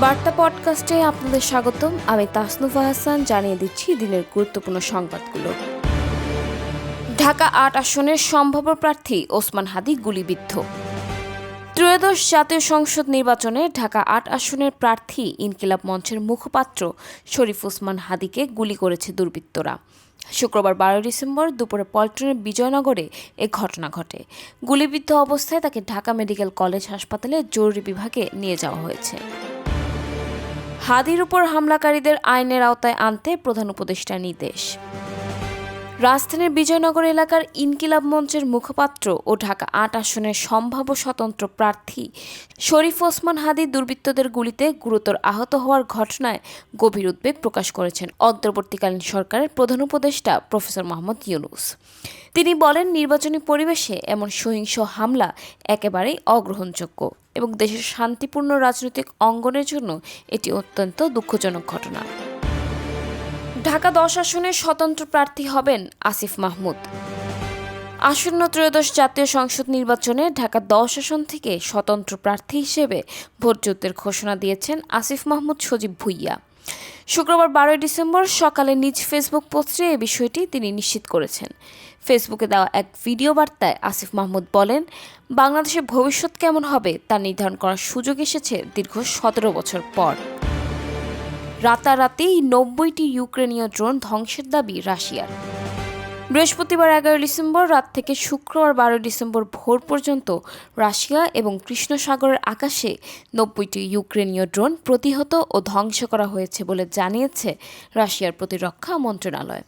বার্তা পডকাস্টে আপনাদের স্বাগতম। আমি তাসনুফা হাসান জানিয়ে দিচ্ছি দিনের গুরুত্বপূর্ণ সংবাদগুলো। ঢাকা আট আসনের সম্ভাব্য প্রার্থী ওসমান হাদি গুলিবিদ্ধ। ত্রয়োদশ জাতীয় সংসদ নির্বাচনে ঢাকা আট আসনের প্রার্থী ইনকিলাব মঞ্চের মুখপাত্র শরীফ ওসমান হাদিকে গুলি করেছে দুর্বৃত্তরা। শুক্রবার বারোই ডিসেম্বর দুপুরে পল্টনের বিজয়নগরে এ ঘটনা ঘটে। গুলিবিদ্ধ অবস্থায় তাকে ঢাকা মেডিকেল কলেজ হাসপাতালে জরুরি বিভাগে নিয়ে যাওয়া হয়েছে। হাদির উপর হামলাকারীদের আইনের আওতায় আনতে প্রধান উপদেষ্টার নির্দেশ। রাজধানীর বিজয়নগর এলাকার ইনকিলাব মঞ্চের মুখপাত্র ও ঢাকা আট আসনের সম্ভাব্য স্বতন্ত্র প্রার্থী শরীফ ওসমান হাদি দুর্বৃত্তদের গুলিতে গুরুতর আহত হওয়ার ঘটনায় গভীর উদ্বেগ প্রকাশ করেছেন অন্তর্বর্তীকালীন সরকারের প্রধান উপদেষ্টা প্রফেসর মোহাম্মদ ইউনুস। তিনি বলেন, নির্বাচনী পরিবেশে এমন সহিংস হামলা একেবারেই অগ্রহণযোগ্য এবং দেশের শান্তিপূর্ণ রাজনৈতিক অঙ্গনের জন্য এটি অত্যন্ত দুঃখজনক ঘটনা। ঢাকা দশ আসনের স্বতন্ত্র প্রার্থী হবেন আসিফ মাহমুদ। আসন্ন ত্রয়োদশ জাতীয় সংসদ নির্বাচনে ঢাকা দশ আসন থেকে স্বতন্ত্র প্রার্থী হিসেবে ভোটযুদ্ধের ঘোষণা দিয়েছেন আসিফ মাহমুদ সজীব ভুইয়া। শুক্রবার বারোই ডিসেম্বর সকালে নিজ ফেসবুক পোস্টে এ বিষয়টি তিনি নিশ্চিত করেছেন। ফেসবুকে দেওয়া এক ভিডিও বার্তায় আসিফ মাহমুদ বলেন, বাংলাদেশের ভবিষ্যৎ কেমন হবে তা নির্ধারণ করার সুযোগ এসেছে দীর্ঘ সতেরো বছর পর। রাতারাতি নব্বইটি ইউক্রেনীয় ড্রোন ধ্বংসের দাবি রাশিয়ার। বৃহস্পতিবার এগারো ডিসেম্বর রাত থেকে শুক্রবার বারো ডিসেম্বর ভোর পর্যন্ত রাশিয়া এবং কৃষ্ণ সাগরের আকাশে নব্বইটি ইউক্রেনীয় ড্রোন প্রতিহত ও ধ্বংস করা হয়েছে বলে জানিয়েছে রাশিয়ার প্রতিরক্ষা মন্ত্রণালয়।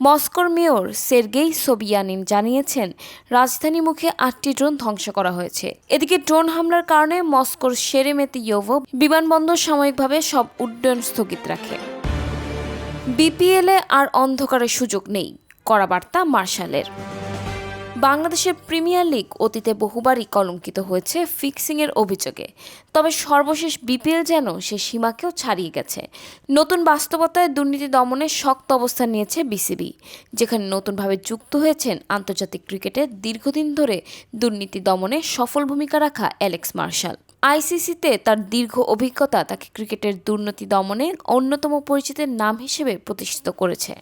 মস্কোর মেয়র সের্গেই সোবিয়ানিন জানিয়েছেন, রাজধানী মুখে আটটি ড্রোন ধ্বংস করা হয়েছে। এদিকে ড্রোন হামলার কারণে মস্কোর সেরেমেতিয়োভো বিমানবন্দর সাময়িকভাবে সব উড্ডয়ন স্থগিত রাখে। বিপিএলে আর অন্ধকারের সুযোগ নেই করা বার্তা মার্শালের। বাংলাদেশের প্রিমিয়ার লিগ অতীতে বহুবারই কলঙ্কিত হয়েছে ফিক্সিংয়ের অভিযোগে। তবে সর্বশেষ বিপিএল যেন সে সীমাকেও ছাড়িয়ে গেছে। নতুন বাস্তবতায় দুর্নীতি দমনে শক্ত অবস্থান নিয়েছে বিসিবি, যেখানে নতুনভাবে যুক্ত হয়েছেন আন্তর্জাতিক ক্রিকেটে দীর্ঘদিন ধরে দুর্নীতি দমনে সফল ভূমিকা রাখা অ্যালেক্স মার্শাল। আইসিসিতে তার দীর্ঘ অভিজ্ঞতা তাকে ক্রিকেটের দুর্নীতি দমনে অন্যতম পরিচিতের নাম হিসেবে প্রতিষ্ঠিত করেছে।